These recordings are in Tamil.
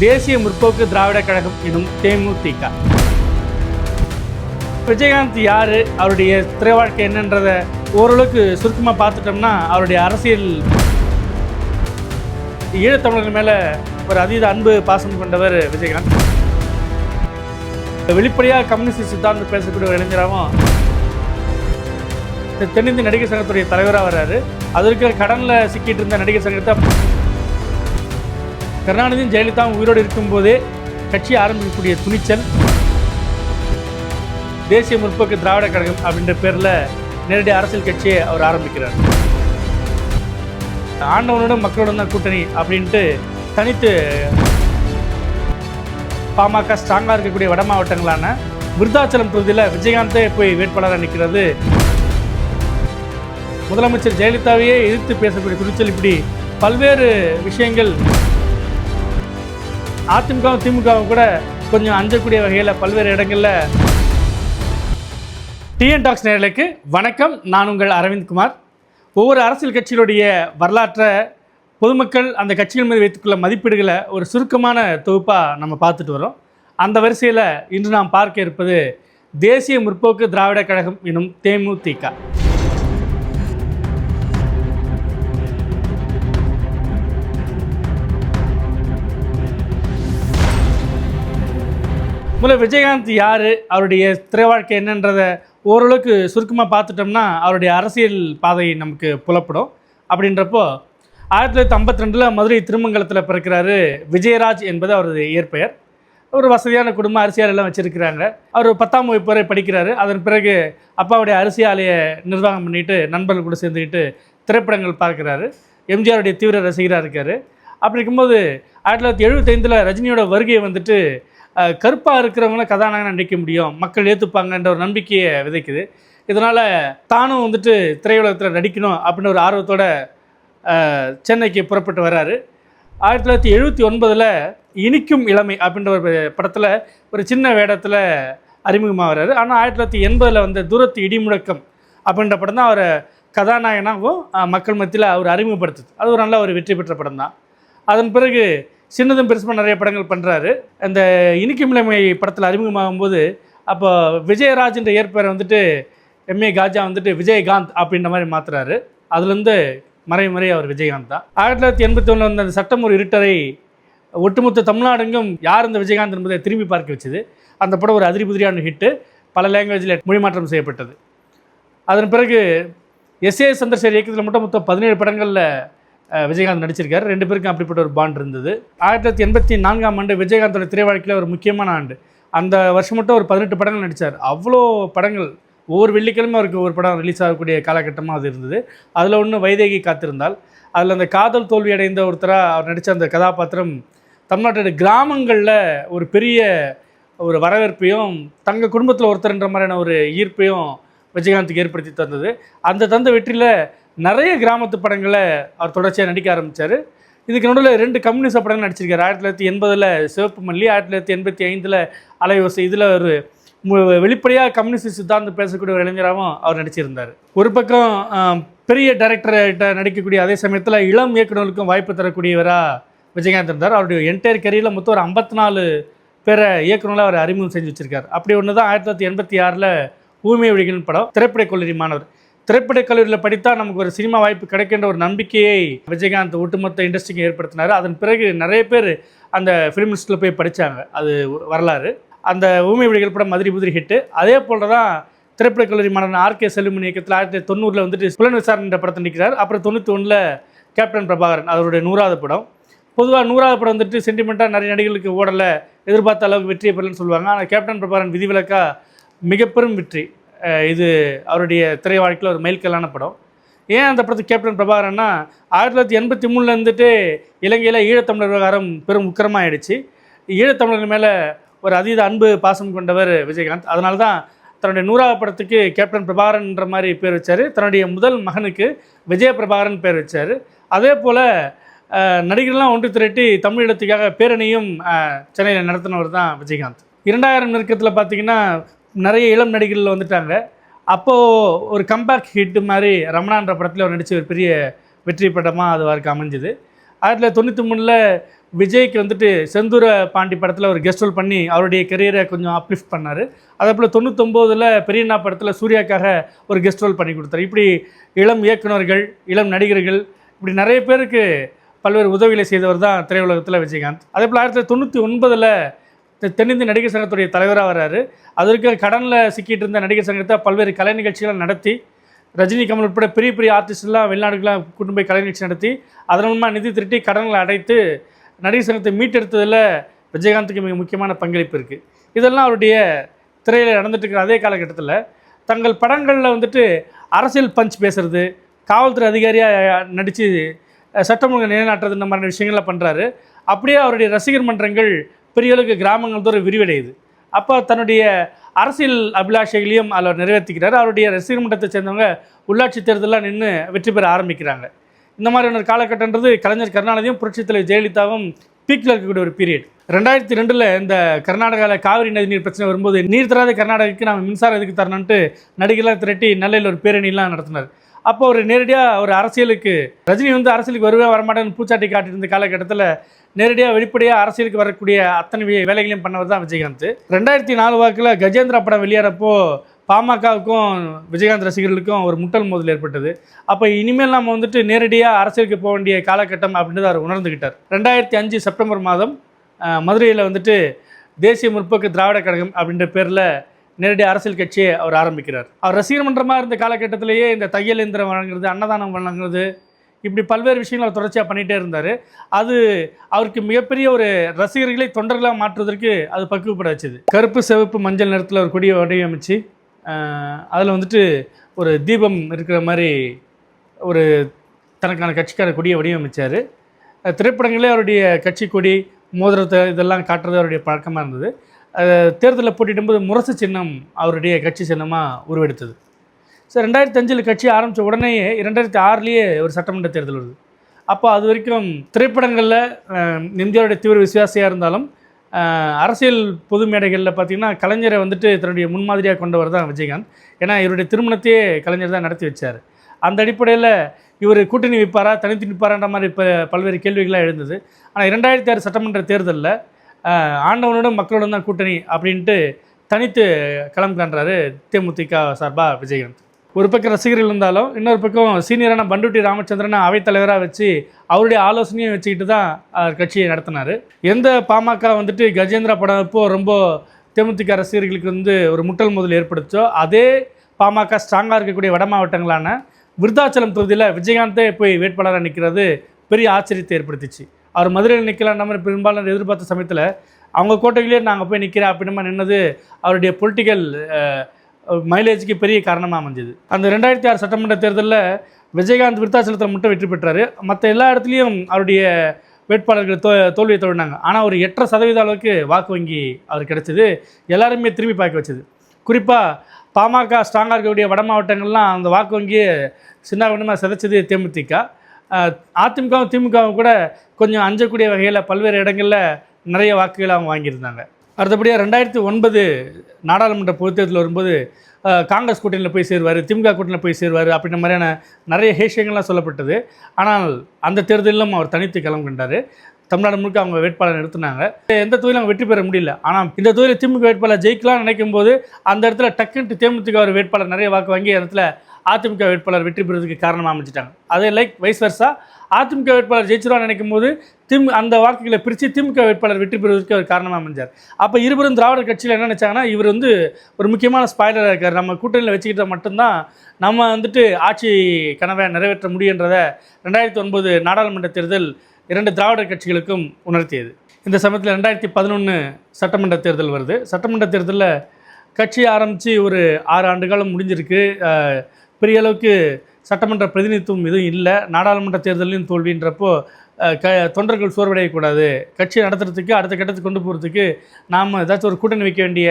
தேசிய முற்போக்கு திராவிட கழகம் எனும் தேமுதிக. விஜயகாந்த் யார்? அவருடைய திரை வாழ்க்கை என்னன்றதை ஓரளவுக்கு சுருக்கமாக பார்த்துட்டோம்னா அவருடைய அரசியல் ஈழத்தமிழர்கள் மேலே ஒரு அதீத அன்பு பாசம் கொண்டவர் விஜயகாந்த். வெளிப்படையாக கம்யூனிஸ்ட் சித்தாந்தம் பேசக்கூடிய ஒரு இளைஞராகவும் தென்னிந்திய நடிகர் சங்கத்துடைய தலைவராக வர்றாரு. அதற்கு கடனில் சிக்கிட்டு இருந்த நடிகர் சங்கத்தை கருணாநிதியும் ஜெயலலிதாவும் உயிரோடு இருக்கும்போதே கட்சி ஆரம்பிக்கக்கூடிய துணிச்சல் தேசிய முற்போக்கு திராவிட கழகம் அப்படின்ற பேரில் நேரடி அரசியல் கட்சியை அவர் ஆரம்பிக்கிறார். ஆண்டவனோடும் மக்களோடும் தான் கூட்டணி அப்படின்ட்டு தனித்து பாமக ஸ்ட்ராங்காக இருக்கக்கூடிய வட மாவட்டங்களான விருத்தாச்சலம் தொகுதியில் விஜயகாந்தே போய் வேட்பாளராக நிற்கிறது முதலமைச்சர் ஜெயலலிதாவையே எதிர்த்து பேசக்கூடிய துணிச்சல் இப்படி பல்வேறு விஷயங்கள் அதிமுகவும் திமுகவும் கூட கொஞ்சம் அஞ்சக்கூடிய வகையில் பல்வேறு இடங்களில் டிஎன் டாக்ஸ் நேர்களுக்கு வணக்கம். நான் உங்கள் அரவிந்த்குமார் ஒவ்வொரு அரசியல் கட்சிகளுடைய வரலாற்றை பொதுமக்கள் அந்த கட்சிகள் மீது வைத்துக்கொள்ள மதிப்பீடுகளை ஒரு சுருக்கமான தொகுப்பாக நம்ம பார்த்துட்டு வரோம். அந்த வரிசையில் இன்று நாம் பார்க்க இருப்பது தேசிய முற்போக்கு திராவிட கழகம் எனும் தேமுதிக. முதல்ல விஜயகாந்த் யார்? அவருடைய திரை வாழ்க்கை என்னன்றதை ஓரளவுக்கு சுருக்கமாக பார்த்துட்டோம்னா அவருடைய அரசியல் பாதை நமக்கு புலப்படும். அப்படின்றப்போ ஆயிரத்தி தொள்ளாயிரத்தி ஐம்பத்தி ரெண்டில் மதுரை திருமங்கலத்தில் பிறக்கிறாரு விஜயராஜ் என்பது அவரது இயற்பெயர். ஒரு வசதியான குடும்பம் அரிசியாலெல்லாம் வச்சுருக்கிறாங்க. அவர் பத்தாம் வகுப்பு வரை படிக்கிறாரு. அதன் பிறகு அப்பாவுடைய அரிசி ஆலையை நிர்வாகம் பண்ணிட்டு நண்பர்கள் கூட சேர்ந்துக்கிட்டு திரைப்படங்கள் பார்க்குறாரு. எம்ஜிஆருடைய தீவிர ரசிகராக இருக்கார். அப்படி இருக்கும்போது ஆயிரத்தி தொள்ளாயிரத்தி எழுபத்தைந்தில் ரஜினியோட வருகையை வந்துட்டு கருப்பாக இருக்கிறவங்கள கதாநாயகனாக நடிக்க முடியும். மக்கள் ஏற்றுப்பாங்கன்ற ஒரு நம்பிக்கையை விதைக்குது. இதனால் தானும் வந்துட்டு திரையுலகத்தில் நடிக்கணும் அப்படின்னு ஒரு ஆர்வத்தோட சென்னைக்கு புறப்பட்டு வராரு ஆயிரத்தி தொள்ளாயிரத்தி எழுபத்தி ஒன்பதில் இனிக்கும் இளமை அப்படின்ற ஒரு படத்தில் ஒரு சின்ன வேடத்தில் அறிமுகமாக வர்றாரு ஆனால் ஆயிரத்தி தொள்ளாயிரத்தி எண்பதில் வந்த தூரத்து இடிமுழக்கம் அப்படின்ற படம் தான் அவரை கதாநாயகனாகவும் மக்கள் மத்தியில் அவர் அறிமுகப்படுத்துது. அது ஒரு நல்ல ஒரு வெற்றி பெற்ற படம் தான் அதன் பிறகு சின்னதும் பெருசுமாக நிறைய படங்கள் பண்ணுறாரு அந்த இனிக்கும் இளமை படத்தில் அறிமுகமாகும்போது அப்போ விஜயராஜ்ன்ற ஏற்பேரை வந்துட்டு எம்ஏ காஜா வந்துட்டு விஜயகாந்த் அப்படின்ற மாதிரி மாற்றுறாரு அதுலேருந்து மறைமுறை அவர் விஜயகாந்த் தான். ஆயிரத்தி தொள்ளாயிரத்தி எண்பத்தி ஒன்றில் வந்த அந்த சட்டம் ஒரு இருட்டரை ஒட்டுமொத்த தமிழ்நாடெங்கும் யார் இந்த விஜயகாந்த் என்பதை திரும்பி பார்க்க வச்சது. அந்த படம் ஒரு அதிரிபுதிரியான ஹிட்டு பல லாங்குவேஜில் மொழிமாற்றம் செய்யப்பட்டது. அதன் பிறகு எஸ் ஏ சந்திரசேகர் இயக்கத்தில் மட்டும் மொத்தம் பதினேழு படங்களில் விஜயகாந்த் நடிச்சிருக்காரு. ரெண்டு பேருக்கும் அப்படிப்பட்ட ஒரு பாண்ட் இருந்தது. ஆயிரத்தி தொள்ளாயிரத்தி எண்பத்தி நான்காம் ஆண்டு விஜயகாந்தோட திரை வாழ்க்கையில் ஒரு முக்கியமான ஆண்டு. அந்த வருஷம் மட்டும் ஒரு பதினெட்டு படங்கள் நடித்தார் அவ்வளோ படங்கள் ஒவ்வொரு வெள்ளிக்கிழமை அவருக்கு ஒரு படம் ரிலீஸ் ஆகக்கூடிய காலகட்டமாக அது இருந்தது. அதில் ஒன்று வைதேகி காத்திருந்தால் அதில் அந்த காதல் தோல்வி அடைந்த ஒருத்தராக அவர் நடித்த அந்த கதாபாத்திரம் தமிழ்நாட்டோட கிராமங்களில் ஒரு பெரிய ஒரு வரவேற்பையும் தங்கள் குடும்பத்தில் ஒருத்தர்ன்ற மாதிரியான ஒரு ஈர்ப்பையும் விஜயகாந்துக்கு ஏற்படுத்தி தந்தது. அந்த தந்த வெற்றியில் நிறைய கிராமத்து படங்களை அவர் தொடர்ச்சியாக நடிக்க ஆரம்பித்தார் இதுக்கு நடுவில் ரெண்டு கம்யூனிஸ்ட் படங்கள் நடிச்சிருக்காரு. ஆயிரத்தி தொள்ளாயிரத்தி எண்பதில் சிவப்பு மல்லி ஆயிரத்தி தொள்ளாயிரத்தி எண்பத்தி ஐந்தில் அலைவசை இதில் ஒரு மு- வெளிப்படையாக கம்யூனிஸ்ட் சித்தாந்தம் பேசக்கூடிய ஒரு இளைஞராகவும் அவர் நடிச்சிருந்தார். ஒரு பக்கம் பெரிய டைரக்டர்கிட்ட நடிக்கக்கூடிய அதே சமயத்தில் இளம் இயக்குநர்களுக்கும் வாய்ப்பு தரக்கூடியவராக விஜயகாந்த் இருந்தார். அவருடைய என்டையர் கரியரில் மொத்தம் ஒரு ஐம்பத்தி நாலு பேரை இயக்குநர்களை அவர் அறிமுகம் செஞ்சு வச்சிருக்கார். அப்படி ஒன்று தான் ஆயிரத்தி தொள்ளாயிரத்தி எண்பத்தி ஆறில் ஊமை ஒழிகள் படம் திரைப்படக் கல்லூரி மாணவர் திரைப்படக் கல்லூரியில் படித்தால் நமக்கு ஒரு சினிமா வாய்ப்பு கிடைக்கின்ற ஒரு நம்பிக்கையை விஜயகாந்த் ஒட்டுமொத்த இண்டஸ்ட்ரிக்கு ஏற்படுத்தினார். அதன் பிறகு நிறைய பேர் அந்த ஃபிலிம் லிஸ்ட்டில் போய் படித்தாங்க அது வரலாறு. அந்த ஊமை ஒழிகள் படம் மதுரை புதிரி ஹிட்டு அதே போல தான் திரைப்படக் கல்லூரி மாணவன் ஆர்கே செல்லுமணி இயக்கத்தில் ஆயிரத்தி தொண்ணூறில் வந்துட்டு புலன் விசாரணை படத்தை நிற்கிறார் அப்புறம் தொண்ணூற்றி ஒன்றில் கேப்டன் பிரபாகரன் அவருடைய நூறாவது படம். பொதுவாக நூறாவது படம் வந்துட்டு சென்டிமெண்ட்டாக நிறைய நடிகர்களுக்கு ஓடலை எதிர்பார்த்த அளவுக்கு வெற்றியை பெறலன்னு சொல்லுவாங்க. ஆனால் கேப்டன் பிரபாகரன் விதிவிலக்கா மிகப்பெரும் வெற்றி. இது அவருடைய திரை வாழ்க்கையில் ஒரு மைல்கல்லான படம். ஏன் அந்த படத்துக்கு கேப்டன் பிரபாகரன்னா ஆயிரத்தி தொள்ளாயிரத்தி எண்பத்தி மூணில் இருந்துட்டு இலங்கையில் ஈழத்தமிழர் விவகாரம் பெரும் உக்கிரமாயிடுச்சு. ஈழத்தமிழர்கள் மேலே ஒரு அதீத அன்பு பாசம் கொண்டவர் விஜயகாந்த். அதனால தான் தன்னுடைய நூறாவது படத்துக்கு கேப்டன் பிரபாகரன்ற மாதிரி பேர் வச்சார். தன்னுடைய முதல் மகனுக்கு விஜய பிரபாகரன் பேர் வச்சார். அதே போல் நடிகர்கள்லாம் ஒன்று திரட்டி தமிழீழத்துக்காக பேரணியும் சென்னையில் நடத்தினவர் தான் விஜயகாந்த். இரண்டாயிரம் நெருக்கத்தில் பார்த்தீங்கன்னா நிறைய இளம் நடிகர்கள் வந்துட்டாங்க. அப்போது ஒரு கம்பேக் ஹிட் மாதிரி ரமணான்ற படத்தில் அவர் நடித்த ஒரு பெரிய வெற்றி படமாக அது அவருக்கு அமைஞ்சுது. ஆயிரத்தி தொள்ளாயிரத்தி தொண்ணூற்றி மூணில் விஜய்க்கு வந்துட்டு செந்தூர பாண்டி படத்தில் ஒரு கெஸ்ட் ரோல் பண்ணி அவருடைய கெரியரை கொஞ்சம் அப்லிஃப்ட் பண்ணார். அதே போல் தொண்ணூத்தொம்போதில் பெரியண்ணா படத்தில் சூர்யாக்காக ஒரு கெஸ்ட் ரோல் பண்ணி கொடுத்தாரு. இப்படி இளம் இயக்குனர்கள் இளம் நடிகர்கள் இப்படி நிறைய பேருக்கு பல்வேறு உதவிகளை செய்தவர் தான் திரையுலகத்தில் விஜயகாந்த். அதே போல் ஆயிரத்தி தொள்ளாயிரத்தி தொண்ணூற்றி ஒன்பதில் தென்னிந்திய நடிகர் சங்கத்துடைய தலைவராக வர்றாரு. அதற்கு கடனில் சிக்கிட்டு இருந்த நடிகர் சங்கத்தை பல்வேறு கலை நிகழ்ச்சிகளை நடத்தி ரஜினி கமல் உட்பட பெரிய பெரிய ஆர்டிஸ்ட்லாம் வெளிநாடுகளாக கூட்டு போய் கலை நிகழ்ச்சி நடத்தி அதன் மூலமாக நிதி திரட்டி கடன்களை அடைத்து நடிகர் சங்கத்தை மீட்டெடுத்ததில் விஜயகாந்துக்கு மிக முக்கியமான பங்களிப்பு இருக்குது இதெல்லாம் அவருடைய திரையில் நடந்துட்டு இருக்கிற அதே காலகட்டத்தில் தங்கள் படங்களில் வந்துட்டு அரசியல் பஞ்ச் பேசுறது காவல்துறை அதிகாரியாக நடித்து சட்டம் ஒழுங்கை நிலைநாட்டுறது இந்த மாதிரி விஷயங்களை பண்ணுறாரு அப்படியே அவருடைய ரசிகர் மன்றங்கள் பெரிய அளவுக்கு கிராமங்கள் தோறும் விரிவடையுது. அப்போ தன்னுடைய அரசியல் அபிலாஷைகளையும் அதில் நிறைவேற்றிக்கிறார். அவருடைய ரசிகர் மன்றத்தை சேர்ந்தவங்க உள்ளாட்சி தேர்தலில் நின்று வெற்றி பெற ஆரம்பிக்கிறாங்க. இந்த மாதிரியான ஒரு காலகட்டன்றது கலைஞர் கருணாநிதியும் புரட்சித் தலைவர் ஜெயலலிதாவும் பீக்கில் இருக்கக்கூடிய ஒரு பீரியட் ரெண்டாயிரத்தி ரெண்டில் இந்த கர்நாடகாவில் காவிரி நதி நீர் பிரச்சனை வரும்போது நீர் தராத கர்நாடகாவுக்கு நம்ம மின்சாரம் எதுக்கு தரணுன்ட்டு நடிகர்லாம் திரட்டி நெல்லையில் ஒரு பேரணிலாம் நடத்தினார். அப்போ ஒரு நேரடியாக ஒரு அரசியலுக்கு ரஜினி வந்து அரசியலுக்கு வருவே வரமாட்டேன்னு பூச்சாட்டி காட்டியிருந்த காலகட்டத்தில் நேரடியாக வெளிப்படையாக அரசியலுக்கு வரக்கூடிய அத்தனை வேலைகளையும் பண்ணவர் தான் விஜயகாந்த். ரெண்டாயிரத்தி நாலு வாக்கில் கஜேந்திரா படம் வெளியாகிறப்போ பாமகவுக்கும் விஜயகாந்த் ரசிகர்களுக்கும் ஒரு முட்டல் மோதல் ஏற்பட்டது. அப்போ இனிமேல் நம்ம வந்துட்டு நேரடியாக அரசியலுக்கு போக வேண்டிய காலகட்டம் அப்படின்றத அவர் உணர்ந்துக்கிட்டார் ரெண்டாயிரத்தி அஞ்சு செப்டம்பர் மாதம் மதுரையில் வந்துட்டு தேசிய முற்போக்கு திராவிட கழகம் அப்படின்ற பேரில் நேரடி அரசியல் கட்சியை அவர் ஆரம்பிக்கிறார். அவர் ரசிகர் மன்றமாக இருந்த காலகட்டத்திலேயே இந்த தையல் இயந்திரம் வழங்குறது அன்னதானம் வழங்குறது இப்படி பல்வேறு விஷயங்கள் அவர் தொடர்ச்சியாக பண்ணிகிட்டே இருந்தார். அது அவருக்கு மிகப்பெரிய ஒரு ரசிகர்களை தொண்டர்களாக மாற்றுவதற்கு அது பக்குவப்பட வச்சுது. கருப்பு சிவப்பு மஞ்சள் நிறத்தில் ஒரு கொடியை வடிவமைச்சு அதில் வந்துட்டு ஒரு தீபம் இருக்கிற மாதிரி ஒரு தனக்கான கட்சிக்கார கொடியை வடிவமைச்சார். திரைப்படங்களே அவருடைய கட்சி கொடி மோதிரத்தை இதெல்லாம் காட்டுறது அவருடைய பழக்கமாக இருந்தது. தேர்தலில் போட்டியிடும்போது முரசு சின்னம் அவருடைய கட்சி சின்னமாக உருவெடுத்தது. ஸோ ரெண்டாயிரத்தி அஞ்சில் கட்சி ஆரம்பித்த உடனேயே ரெண்டாயிரத்தி ஆறுலேயே ஒரு சட்டமன்ற தேர்தல் வருது. அப்போ அது வரைக்கும் திரைப்படங்களில் இந்தியாவுடைய தீவிர விசுவாசியாக இருந்தாலும் அரசியல் பொது மேடைகளில் பார்த்தீங்கன்னா கலைஞரை வந்துட்டு தன்னுடைய முன்மாதிரியாக கொண்டவர் தான் விஜயகாந்த். ஏன்னா இவருடைய திருமணத்தையே கலைஞர் தான் நடத்தி வச்சார். அந்த அடிப்படையில் இவர் கூட்டணி வைப்பாரா தனித்து நிற்பாரான்ற மாதிரி இப்போ பல்வேறு கேள்விகளாக எழுந்தது. ஆனால் இரண்டாயிரத்தி ஆறு சட்டமன்ற தேர்தலில் ஆண்டவனோட மக்களோட தான் கூட்டணி அப்படின்ட்டு தனித்து களம் காண்றாரு தேமுதிக சார்பாக விஜயகாந்த். ஒரு பக்கம் ரசிகர்கள் இருந்தாலும் இன்னொரு பக்கம் சீனியரான பண்டுட்டி ராமச்சந்திரனை அவைத்தலைவராக வச்சு அவருடைய ஆலோசனையும் வச்சுக்கிட்டு தான் அவர் கட்சியை நடத்தினார். எந்த பாமக வந்துட்டு கஜேந்திரா படம் இப்போது ரொம்ப தேமுதிக ரசிகர்களுக்கு வந்து ஒரு முட்டல் முதல் ஏற்படுத்தோ அதே பாமக ஸ்ட்ராங்காக இருக்கக்கூடிய வட மாவட்டங்களான விருத்தாச்சலம் தொகுதியில் விஜயகாந்தே போய் வேட்பாளராக நிற்கிறது பெரிய ஆச்சரியத்தை ஏற்படுத்திச்சு. அவர் மதுரையில் நிற்கலாம் மாதிரி பெரும்பாலும் எதிர்பார்த்த சமயத்தில் அவங்க கோட்டையிலேயே நாங்கள் போய் நிற்கிறேன் அப்படின்னு நின்னது அவருடைய பொலிட்டிக்கல் மைலேஜுக்கு பெரிய காரணமாக அமைஞ்சது. அந்த ரெண்டாயிரத்தி ஆறு சட்டமன்ற தேர்தலில் விஜயகாந்த் விருத்தாச்சலத்தில் மட்டும் வெற்றி பெற்றார். மற்ற எல்லா இடத்துலையும் அவருடைய வேட்பாளர்கள் தோ தோல்வியை தோழினாங்க. ஆனால் ஒரு எட்டரை சதவீத அளவுக்கு வாக்கு வங்கி அவர் கிடைச்சது. எல்லாருமே திரும்பி பார்க்க வச்சது. குறிப்பாக பாமக ஸ்ட்ராங்காக இருக்கக்கூடிய வட மாவட்டங்கள்லாம் அந்த வாக்கு வங்கியை சின்ன விடமாக சிதைச்சது தேமுதிக. அதிமுகவும் திமுகவும் கூட கொஞ்சம் அஞ்சக்கூடிய வகையில் பல்வேறு இடங்களில் நிறைய வாக்குகளை அவங்க வாங்கியிருந்தாங்க. அடுத்தபடியாக ரெண்டாயிரத்தி ஒன்பது நாடாளுமன்ற பொதுத்தேர்தல் வரும்போது காங்கிரஸ் கூட்டணியில் போய் சேருவார் திமுக கூட்டணியில் போய் சேருவார் அப்படின்ற மாதிரியான நிறைய ஹேஷியங்கள்லாம் சொல்லப்பட்டது. ஆனால் அந்த தேர்தலிலும் அவர் தனித்து கிளம்புகின்றார் தமிழ்நாடு முழுக்க அவங்க வேட்பாளர் நிறுத்தினாங்க. எந்த தொகுதியில் அவங்க வெற்றி பெற முடியல. ஆனால் இந்த தொகுதியில் திமுக வேட்பாளர் ஜெயிக்கலாம்னு நினைக்கும் போது அந்த இடத்துல டக்குன்ட்டு தேமுதிக ஒரு வேட்பாளர் நிறைய வாக்கு வாங்கி அந்த இடத்துல அதிமுக வேட்பாளர் வெற்றி பெறுவதற்கு காரணமாக அமைச்சிட்டாங்க அதே லைக் வைஸ் வர்ஸா அதிமுக வேட்பாளர் ஜெயிச்சிருவான்னு நினைக்கும் போது திமு அந்த வாக்குகளை பிரித்து திமுக வேட்பாளர் வெற்றி பெறுவதற்கு அவர் காரணமாக அமைஞ்சார். அப்போ இருவரும் திராவிட கட்சியில் என்ன நினச்சாங்கன்னா இவர் வந்து ஒரு முக்கியமான ஸ்பாய்லராக இருக்கார். நம்ம கூட்டணியில் வச்சுக்கிட்டால் மட்டும்தான் நம்ம வந்துட்டு ஆட்சி கனவை நிறைவேற்ற முடியுன்றதை ரெண்டாயிரத்தி ஒன்பது நாடாளுமன்ற தேர்தல் இரண்டு திராவிட கட்சிகளுக்கும் உணர்த்தியது. இந்த சமயத்தில் ரெண்டாயிரத்தி பதினொன்று சட்டமன்ற தேர்தல் வருது. சட்டமன்ற தேர்தலில் கட்சி ஆரம்பித்து ஒரு ஆறு ஆண்டு காலம் முடிஞ்சிருக்கு பெரிய அளவுக்கு சட்டமன்ற பிரதிநிதித்துவம் எதுவும் இல்லை. நாடாளுமன்ற தேர்தலையும் தோல்வின்றப்போ க தொண்டர்கள் சோர்வடையக்கூடாது. கட்சி நடத்துறதுக்கு அடுத்த கட்டத்துக்கு கொண்டு போகிறதுக்கு நாம் ஏதாச்சும் ஒரு கூட்டணி வைக்க வேண்டிய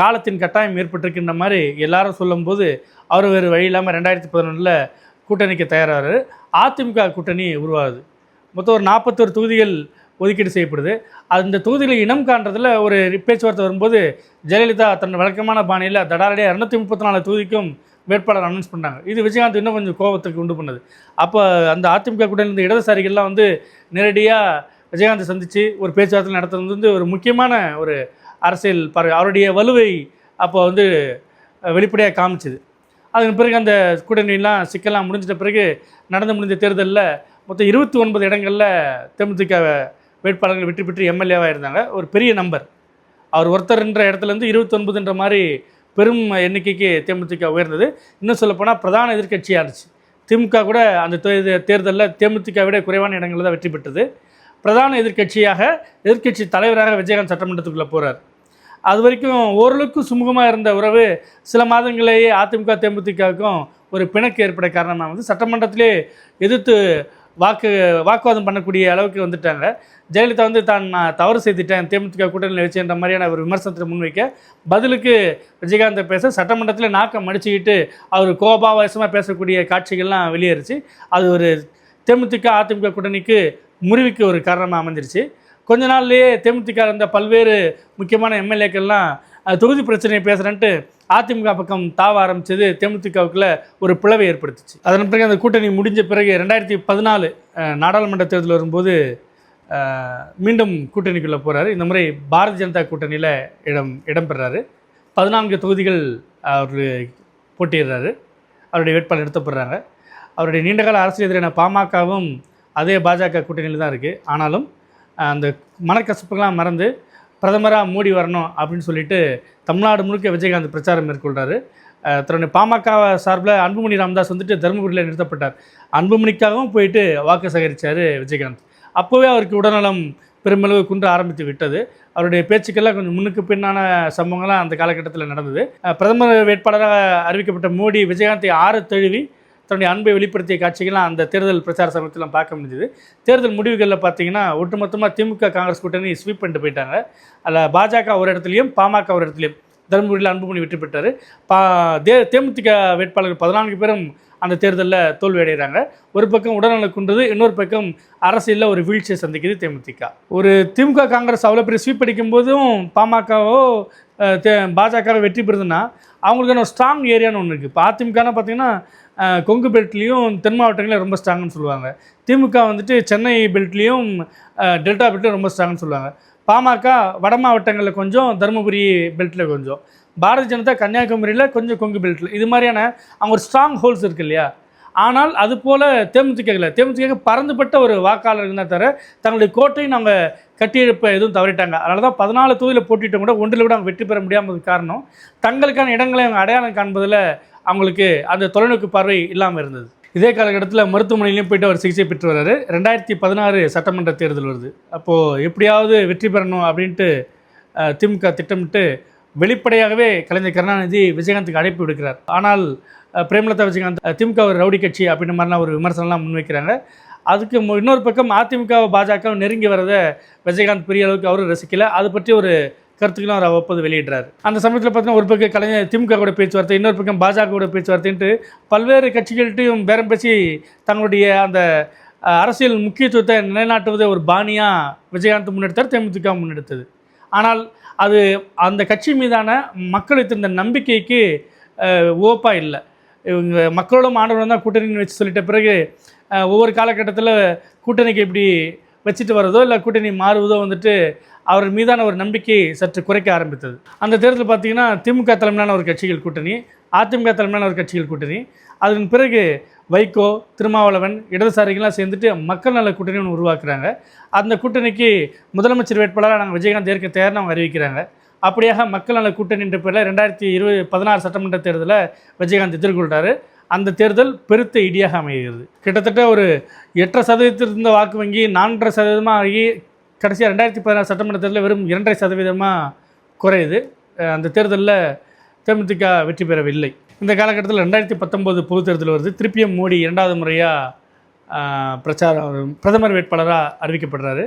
காலத்தின் கட்டாயம் ஏற்பட்டிருக்கின்ற மாதிரி எல்லாரும் சொல்லும்போது அவர் வேறு வழி இல்லாமல் ரெண்டாயிரத்தி பதினொன்றில் கூட்டணிக்கு தயாராகிறார் அதிமுக கூட்டணி உருவாகுது. மொத்தம் ஒரு நாற்பத்தொரு தொகுதிகள் ஒதுக்கீடு செய்யப்படுது. அந்த தொகுதிகளை இனம் காண்றதுல ஒரு பேச்சுவார்த்தை வரும்போது ஜெயலலிதா தன் வழக்கமான பாணியில் தடாரடியாக இரநூத்தி முப்பத்தி நாலு தொகுதிக்கும் வேட்பாளர் அனௌன்ஸ் பண்ணாங்க. இது விஜயகாந்த் இன்னும் கொஞ்சம் கோபத்துக்கு உண்டு பண்ணது. அப்போ அந்த அதிமுக கூட இருந்த இடதுசாரிகள்லாம் வந்து நேரடியாக விஜயகாந்தை சந்தித்து ஒரு பேச்சுவார்த்தை நடத்துறது வந்து ஒரு முக்கியமான ஒரு அரசியல் பார்வை அவருடைய வலுவை அப்போ வந்து வெளிப்படையாக காமிச்சுது. அதன் பிறகு அந்த கூட்டணியெல்லாம் சிக்கலாம் முடிஞ்சிட்ட பிறகு நடந்து முடிஞ்ச தேர்தலில் மொத்தம் இருபத்தி ஒன்பது இடங்களில் தேமுதிக வேட்பாளர்கள் வெற்றி பெற்று எம்எல்ஏவாக இருந்தாங்க. ஒரு பெரிய நம்பர் அவர் ஒருத்தர்ன்ற இடத்துலேருந்து இருபத்தொன்பதுன்ற மாதிரி பெரும் எண்ணிக்கைக்கு தேமுதிக உயர்ந்தது. இன்னும் சொல்லப்போனால் பிரதான எதிர்க்கட்சியாக இருந்துச்சு. திமுக கூட அந்த தேர்தலில் தேமுதிக விட குறைவான இடங்களில் தான் வெற்றி பெற்றது. பிரதான எதிர்க்கட்சியாக எதிர்க்கட்சி தலைவராக விஜயகாந்த் சட்டமன்றத்துக்குள்ளே போகிறார் அது வரைக்கும் ஓரளவுக்கு சுமூகமாக இருந்த உறவு சில மாதங்களிலேயே அதிமுக தேமுதிகவுக்கும் ஒரு பிணக்கு ஏற்பட காரணமாக வந்து சட்டமன்றத்திலே எதிர்த்து வாக்கு வாக்குவாதம் பண்ணக்கூடிய அளவுக்கு வந்துட்டாங்க. ஜெயலலிதா வந்து தான் நான் தவறு செய்துட்டேன். தேமுதிக கூட்டணியில் வச்சுன்ற மாதிரியான ஒரு விமர்சனத்தை முன்வைக்க பதிலுக்கு விஜயகாந்த் பேச சட்டமன்றத்தில் நாக்கம் மடிச்சுக்கிட்டு அவர் கோபாவசமாக பேசக்கூடிய காட்சிகள்லாம் வெளியேறுச்சு. அது ஒரு தேமுதிக அதிமுக கூட்டணிக்கு முறிவுக்கு ஒரு காரணமாக அமைஞ்சிருச்சு. கொஞ்ச நாள்லேயே தேமுதிக இருந்த பல்வேறு முக்கியமான எம்எல்ஏக்கள்லாம் தொகுதி பிரச்சனையை பேசுகிறேன்ட்டு அதிமுக பக்கம் தாவ ஆரம்பித்தது தேமுதிகவுக்குள்ள ஒரு பிளவை ஏற்படுத்துச்சு. அதன் பிறகு அந்த கூட்டணி முடிஞ்ச பிறகு ரெண்டாயிரத்தி பதினாலு நாடாளுமன்ற தேர்தல் வரும்போது மீண்டும் கூட்டணிக்குள்ளே போகிறாரு இந்த முறை பாரதிய ஜனதா கூட்டணியில் இடம் இடம்பெறாரு பதினான்கு தொகுதிகள் அவர் போட்டியிடுறாரு. அவருடைய வேட்பாளர் நிறுத்தப்படுறாங்க. அவருடைய நீண்டகால அரசியல் எதிரான பாமகவும் அதே பாஜக கூட்டணியில் தான் இருக்குது ஆனாலும் அந்த மனக்கசப்புகளாம் மறந்து பிரதமராக மோடி வரணும் அப்படின்னு சொல்லிட்டு தமிழ்நாடு முழுக்க விஜயகாந்த் பிரச்சாரம் மேற்கொள்கிறாரு தன்னுடைய பாமக சார்பில் அன்புமணி ராமதாஸ் வந்துட்டு தருமபுரியில் நிறுத்தப்பட்டார். அன்புமணிக்காகவும் போயிட்டு வாக்கு சேகரித்தார் விஜயகாந்த். அப்போவே அவருக்கு உடல்நலம் பெருமளவு குன்று ஆரம்பித்து விட்டது. அவருடைய பேச்சுக்கெல்லாம் கொஞ்சம் முன்னுக்கு பின்னான சம்பவங்கள்லாம் அந்த காலகட்டத்தில் நடந்தது. பிரதமர் வேட்பாளராக அறிவிக்கப்பட்ட மோடி விஜயகாந்தை ஆறு தழுவி தன்னுடைய அன்பை வெளிப்படுத்திய காட்சிகள்லாம் அந்த தேர்தல் பிரச்சார சமயத்தில் பார்க்க முடிஞ்சது. தேர்தல் முடிவுகளில் பார்த்தீங்கன்னா ஒட்டுமொத்தமாக திமுக காங்கிரஸ் கூட்டணி ஸ்வீப் பண்ணிட்டு போயிட்டாங்க. அதில் பாஜக ஒரு இடத்துலையும் பாமக ஒரு இடத்துலையும் தருமபுரியில் அன்புமணி வெற்றி பெற்றார். பா தே தேமுதிக வேட்பாளர்கள் பதினான்கு பேரும் அந்த தேர்தலில் தோல்வி அடைகிறாங்க ஒரு பக்கம் உடல்நலக் குன்றது இன்னொரு பக்கம் அரசியலில் ஒரு வீழ்ச்சியை சந்திக்குது தேமுதிக. ஒரு திமுக காங்கிரஸ் அவ்வளோ பெரிய ஸ்வீப் அடிக்கும் போதும் பாமகவோ தே பாஜகவோ வெற்றி பெறுதுன்னா அவங்களுக்கான ஒரு ஸ்ட்ராங் ஏரியான்னு ஒன்று இருக்குது இப்போ அதிமுகனா பார்த்தீங்கன்னா கொங்கு பெல்ட்லேயும் தென் மாவட்டங்களில் ரொம்ப ஸ்ட்ராங்னு சொல்லுவாங்க. திமுக வந்துட்டு சென்னை பெல்ட்லேயும் டெல்டா பெல்ட்லையும் ரொம்ப ஸ்ட்ராங்னு சொல்லுவாங்க. பாமக வட மாவட்டங்களில் கொஞ்சம் தருமபுரி பெல்ட்டில் கொஞ்சம். பாரதிய ஜனதா கன்னியாகுமரியில் கொஞ்சம் கொங்கு பெல்ட்டில் இது மாதிரியான அவங்க ஒரு ஸ்ட்ராங் ஹோல்ஸ் இருக்கு இல்லையா? ஆனால் அது போல் தேமுதிகல தேமுதிக பறந்துபட்ட ஒரு வாக்காளர் இருந்தால் தவிர தங்களுடைய கோட்டையை நாங்கள் கட்டியெழுப்ப எதுவும் தவறிட்டாங்க. அதனால தான் பதினாலு தொகுதியில் போட்டிட்டோம் கூட ஒன்றில் கூட அவங்க வெற்றி பெற முடியாமல் காரணம் தங்களுக்கான இடங்களை அவங்க அடையாளம் காண்பதில் அவங்களுக்கு அந்த தொலைநோக்கு பார்வை இல்லாமல் இருந்தது. இதே காலகட்டத்தில் மருத்துவமனையிலையும் போயிட்டு அவர் சிகிச்சை பெற்று வர்றாரு. ரெண்டாயிரத்தி பதினாறு சட்டமன்ற தேர்தல் வருது. அப்போது எப்படியாவது வெற்றி பெறணும் அப்படின்ட்டு திமுக திட்டமிட்டு வெளிப்படையாகவே கலைஞர் கருணாநிதி விஜயகாந்துக்கு அழைப்பு விடுக்கிறார். ஆனால் பிரேமலதா விஜயகாந்த் திமுக ஒரு ரவுடி கட்சி அப்படின்ற மாதிரிலாம் ஒரு விமர்சனம்லாம் முன்வைக்கிறாங்க. அதுக்கு மு- இன்னொரு பக்கம் அதிமுக பாஜக நெருங்கி வரதை விஜயகாந்த் பெரிய அளவுக்கு அவரும் ரசிக்கலை. அது பற்றி ஒரு கருத்துக்களும் அவர் அவ்வப்போது வெளியிடுறாரு. அந்த சமயத்தில் பார்த்தீங்கன்னா ஒரு பக்கம் கலைஞர் திமுக கூட பேச்சுவார்த்தை இன்னொரு பக்கம் பாஜக கூட பேச்சுவார்த்தைன்ட்டு பல்வேறு கட்சிகள்கிட்டையும் பேரம் பேசி தங்களுடைய அந்த அரசியல் முக்கியத்துவத்தை நிலைநாட்டுவதை ஒரு பாணியாக விஜயகாந்த் முன்னெடுத்தார் தேமுதிக முன்னெடுத்தது. ஆனால் அது அந்த கட்சி மீதான மக்கள் வைத்திருந்த நம்பிக்கைக்கு ஓப்பாக இல்லை. இவங்க மக்களோட மாணவர்கள் தான் கூட்டணின்னு வச்சு சொல்லிட்ட பிறகு ஒவ்வொரு காலகட்டத்தில் கூட்டணிக்கு எப்படி வச்சுட்டு வரதோ இல்லை கூட்டணி மாறுவதோ வந்துட்டு அவர் மீதான ஒரு நம்பிக்கை சற்று குறைக்க ஆரம்பித்தது. அந்த தேர்தல் பார்த்தீங்கன்னா திமுக தலைமையிலான ஒரு கட்சிகள் கூட்டணி அதிமுக தலைமையிலான ஒரு கட்சிகள் கூட்டணி. அதன் பிறகு வைகோ திருமாவளவன் இடதுசாரிகள்லாம் சேர்ந்துட்டு மக்கள் நல கூட்டணி ஒன்று உருவாக்குறாங்க. அந்த கூட்டணிக்கு முதலமைச்சர் வேட்பாளராக நாங்கள் விஜயகாந்த் ஏற்க தயார்னு அவங்க அறிவிக்கிறாங்க. அப்படியாக மக்கள் நல கூட்டணின்ற பேரில் ரெண்டாயிரத்தி இருபது பதினாறு சட்டமன்ற தேர்தலில் விஜயகாந்த் எதிர்கொள்கிறாரு அந்த தேர்தல் பெருத்த இடியாக அமைகிறது. கிட்டத்தட்ட ஒரு எட்டரை சதவீதத்தில் இருந்த வாக்கு வங்கி நான்கரை சதவீதமாக ஆகி கடைசியாக ரெண்டாயிரத்தி பதினாறு சட்டமன்ற தேர்தலில் வெறும் இரண்டரை சதவீதமாக குறையுது. அந்த தேர்தலில் தேமுதிக வெற்றி பெறவில்லை. இந்த காலகட்டத்தில் ரெண்டாயிரத்தி பத்தொம்போது பொது தேர்தல் வருது. திருப்பியும் மோடி இரண்டாவது முறையாக பிரச்சாரம் பிரதமர் வேட்பாளராக அறிவிக்கப்படுறாரு.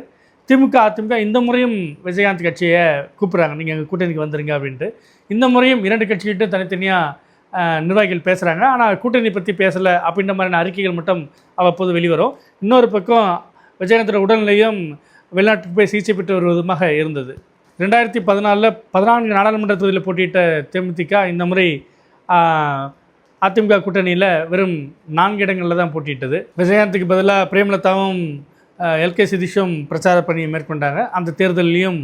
திமுக அதிமுக இந்த முறையும் விஜயகாந்த் கட்சியை கூப்பிட்றாங்க. நீங்கள் எங்கள் கூட்டணிக்கு வந்துடுங்க அப்படின்ட்டு. இந்த முறையும் இரண்டு கட்சிகிட்டும் தனித்தனியாக நிர்வாகிகள் பேசுகிறாங்க ஆனால் கூட்டணி பற்றி பேசலை அப்படின்ற மாதிரியான அறிக்கைகள் மட்டும் அவ்வப்போது வெளிவரும். இன்னொரு பக்கம் விஜயகாந்தோட உடல்நிலையும் வெளிநாட்டுக்கு போய் சிகிச்சை பெற்று வருவதுமாக இருந்தது. ரெண்டாயிரத்தி பதினாலில் பதினான்கு நாடாளுமன்ற தொகுதியில் போட்டியிட்ட தேமுதிக இந்த முறை அதிமுக கூட்டணியில் வெறும் நான்கு இடங்களில் தான் போட்டியிட்டது. விஜயகாந்துக்கு பதிலாக பிரேமலதாவும் எல்கே சதீஷும் பிரச்சார பணியை மேற்கொண்டாங்க. அந்த தேர்தலையும்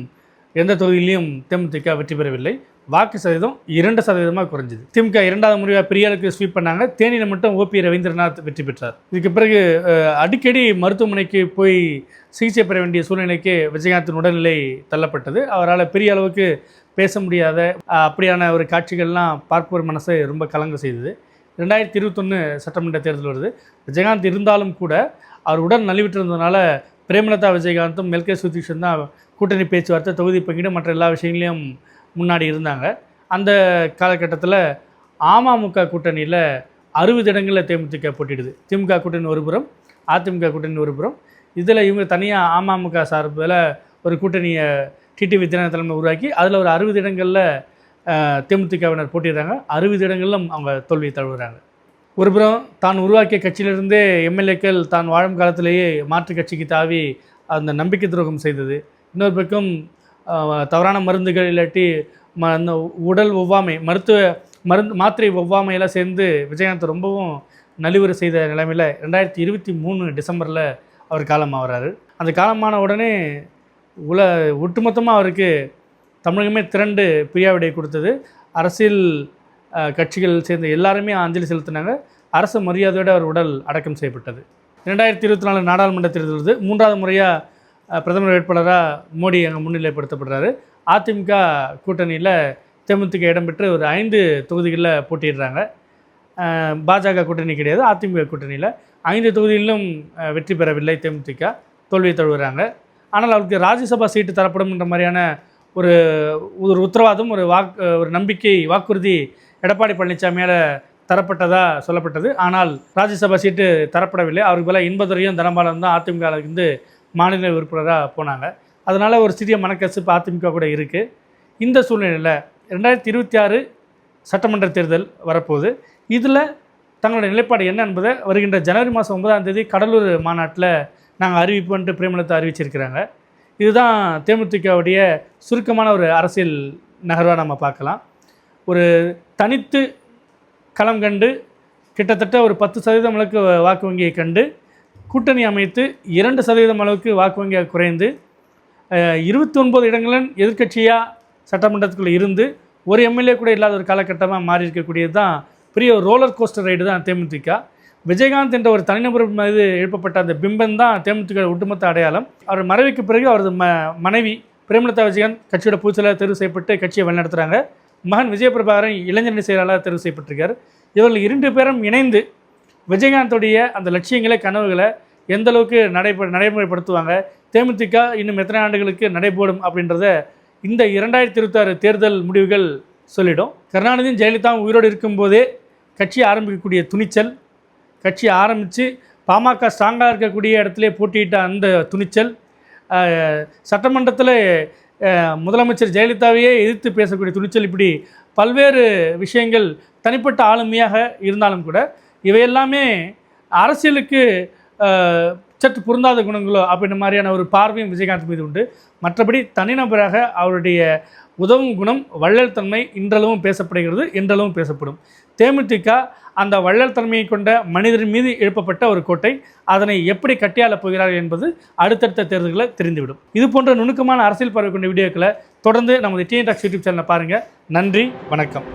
எந்த தொகுதியிலையும் தேமுதிக வெற்றி பெறவில்லை. வாக்கு சதவீதம் இரண்டு சதவீதமாக குறைஞ்சிது. திமுக இரண்டாவது முறையாக பெரியாருக்கு ஸ்வீப் பண்ணாங்க. தேனியில் மட்டும் ஓபி ரவீந்திரநாத் வெற்றி பெற்றார். இதுக்கு பிறகு அடிக்கடி மருத்துவமனைக்கு போய் சிகிச்சை பெற வேண்டிய சூழ்நிலைக்கு விஜயகாந்தின் உடல்நிலை தள்ளப்பட்டது. அவரால் பெரிய அளவுக்கு பேச முடியாத அப்படியான ஒரு காட்சிகள்லாம் பார்ப்போர் மனசை ரொம்ப கலங்க செய்தது. ரெண்டாயிரத்தி இருபத்தொன்று சட்டமன்ற தேர்தல் வருது. விஜயகாந்த் இருந்தாலும் கூட அவர் உடல் நலிவிட்டிருந்ததுனால பிரேமலதா விஜயகாந்தும் எல்கே சுதீஷும் தான் கூட்டணி பேச்சுவார்த்தை தொகுதி பங்கீடு மற்ற எல்லா விஷயங்களையும் முன்னாடி இருந்தாங்க. அந்த காலகட்டத்தில் அமமுக கூட்டணியில் அறுபது இடங்களில் தேமுதிக போட்டிடுது திமுக கூட்டணி ஒரு புறம் அதிமுக கூட்டணி ஒரு புறம். இதில் இவங்க தனியாக அமமுக சார்பில் ஒரு கூட்டணியை டிடிவி தினகரன் தலைமை உருவாக்கி அதில் ஒரு அறுபது இடங்களில் தேமுதிகவினர் போட்டிடுறாங்க அறுபது இடங்களிலும் அவங்க தோல்வியை தழுவுறாங்க. ஒருபுறம் தான் உருவாக்கிய கட்சியிலிருந்தே எம்எல்ஏக்கள் தான் வாழும் காலத்திலேயே மாற்று கட்சிக்கு தாவி அந்த நம்பிக்கை துரோகம் செய்தது. இன்னொரு பக்கம் தவறான மருந்துகள் இல்லாட்டி ம அந்த உடல் ஒவ்வாமை மருத்துவ மருந்து மாத்திரை ஒவ்வாமையெல்லாம் சேர்ந்து விஜயகாந்த் ரொம்பவும் நலிவுறு செய்த நிலைமையில் ரெண்டாயிரத்தி இருபத்தி மூணு டிசம்பரில் அவர் காலமாகறாரு அந்த காலமான உடனே உல ஒட்டுமொத்தமாக அவருக்கு தமிழகமே திரண்டு பிரியாவிடை கொடுத்தது. அரசியல் கட்சிகள் சேர்ந்த எல்லாருமே அஞ்சலி செலுத்தினாங்க. அரசு மரியாதையோடு அவர் உடல் அடக்கம் செய்யப்பட்டது. ரெண்டாயிரத்தி இருபத்தி நாலு நாடாளுமன்ற தேர்தல் வருது மூன்றாவது முறையாக பிரதமர் வேட்பாளராக மோடி அங்கே முன்னிலைப்படுத்தப்படுறாரு. அதிமுக கூட்டணியில் தேமுதிக இடம்பெற்று ஒரு ஐந்து தொகுதிகளில் போட்டியிடுறாங்க. பாஜக கூட்டணி கிடையாது அதிமுக கூட்டணியில். ஐந்து தொகுதிகளிலும் வெற்றி பெறவில்லை தேமுதிக. தோல்வியை தழுவுறாங்க. ஆனால் அவருக்கு ராஜ்யசபா சீட்டு தரப்படும் என்ற மாதிரியான ஒரு ஒரு உத்தரவாதம் ஒரு வாக்கு ஒரு நம்பிக்கை வாக்குறுதி எடப்பாடி பழனிசாமியால் தரப்பட்டதாக சொல்லப்பட்டது. ஆனால் ராஜ்யசபா சீட்டு தரப்படவில்லை. அவருக்கு பதிலாக இன்பதுரையும் தனபாலம் தான் அதிமுக இருந்து மாநில உறுப்பினராக போனாங்க. அதனால் ஒரு சிறிய மனக்கசப்பு அதிமுக கூட இருக்குது இந்த சூழ்நிலையில் ரெண்டாயிரத்தி இருபத்தி ஆறு சட்டமன்ற தேர்தல் வரப்போகுது. இதில் தங்களுடைய நிலைப்பாடு என்ன என்பதை வருகின்ற ஜனவரி மாதம் ஒன்பதாம் தேதி கடலூர் மாநாட்டில் நாங்கள் அறிவிப்போன்ட்டு பிரேமலதா அறிவிச்சிருக்கிறாங்க. இதுதான் தேமுதிகவுடைய சுருக்கமான ஒரு அரசியல் நகர்வாக நம்ம பார்க்கலாம். ஒரு தனித்து களம் கண்டு கிட்டத்தட்ட ஒரு பத்து சதவீதம் அளவுக்கு வாக்கு வங்கியை கண்டு கூட்டணி அமைத்து இரண்டு சதவீதம் அளவுக்கு வாக்கு வங்கியாக குறைந்து இருபத்தி ஒன்பது இடங்களில் எதிர்க்கட்சியாக சட்டமன்றத்துக்குள்ளே இருந்து ஒரு எம்எல்ஏ கூட இல்லாத ஒரு காலகட்டமாக மாறி இருக்கக்கூடியது தான் பெரிய ஒரு ரோலர் கோஸ்டர் ரைடு தான் தேமுதிக. விஜயகாந்த் என்ற ஒரு தனிநபர் மீது எழுப்பப்பட்ட அந்த பிம்பம் தான் தேமுதிக ஒட்டுமொத்த அடையாளம். அவர் மறைவுக்கு பிறகு அவரது ம மனைவி பிரேமலதா விஜயகாந்த் கட்சியோட பூச்சலாக தேர்வு செய்யப்பட்டு கட்சியை வழிநடத்துகிறாங்க மகன் விஜயபிரபாகரன் இளைஞரணி செயலாளர் தேர்வு செய்யப்பட்டிருக்கார். இவர்கள் இரண்டு பேரும் இணைந்து விஜயகாந்தோடைய அந்த லட்சியங்களை கனவுகளை எந்த அளவுக்கு நடைபெ நடைமுறைப்படுத்துவாங்க தேமுதிக இன்னும் எத்தனை ஆண்டுகளுக்கு நடைபோடும் அப்படின்றத இந்த இரண்டாயிரத்தி இருபத்தாறு தேர்தல் முடிவுகள் சொல்லிடும். கருணாநிதியும் ஜெயலலிதாவும் உயிரோடு இருக்கும்போதே கட்சி ஆரம்பிக்கக்கூடிய துணிச்சல் கட்சி ஆரம்பித்து பாமக ஸ்ட்ராங்காக இருக்கக்கூடிய இடத்துல போட்டியிட்ட அந்த துணிச்சல் சட்டமன்றத்தில் முதலமைச்சர் ஜெயலலிதாவையே எதிர்த்து பேசக்கூடிய துணிச்சல் இப்படி பல்வேறு விஷயங்கள் தனிப்பட்ட ஆளுமையாக இருந்தாலும் கூட இவையெல்லாமே அரசியலுக்கு சற்று பொருந்தாத குணங்களோ அப்படின்ற மாதிரியான ஒரு பார்வையும் விஜயகாந்த் மீது உண்டு. மற்றபடி தனிநபராக அவருடைய உதவும் குணம் வள்ளல் தன்மை இன்றளவும் பேசப்படுகிறது என்றளவும் பேசப்படும். தேமுதிக அந்த வள்ளல் தன்மையை கொண்ட மனிதர் மீது எழுப்பப்பட்ட ஒரு கோட்டை அதனை எப்படி கட்டியாளப் போகிறார்கள் என்பது அடுத்தடுத்த தேர்தல்களை தெரிந்துவிடும். இது போன்ற நுணுக்கமான அரசியல் பார்வை கொண்ட வீடியோக்களை தொடர்ந்து நமது டிஎன் டாக்ஸ் யூடியூப் சேனலை பாருங்கள் நன்றி வணக்கம்.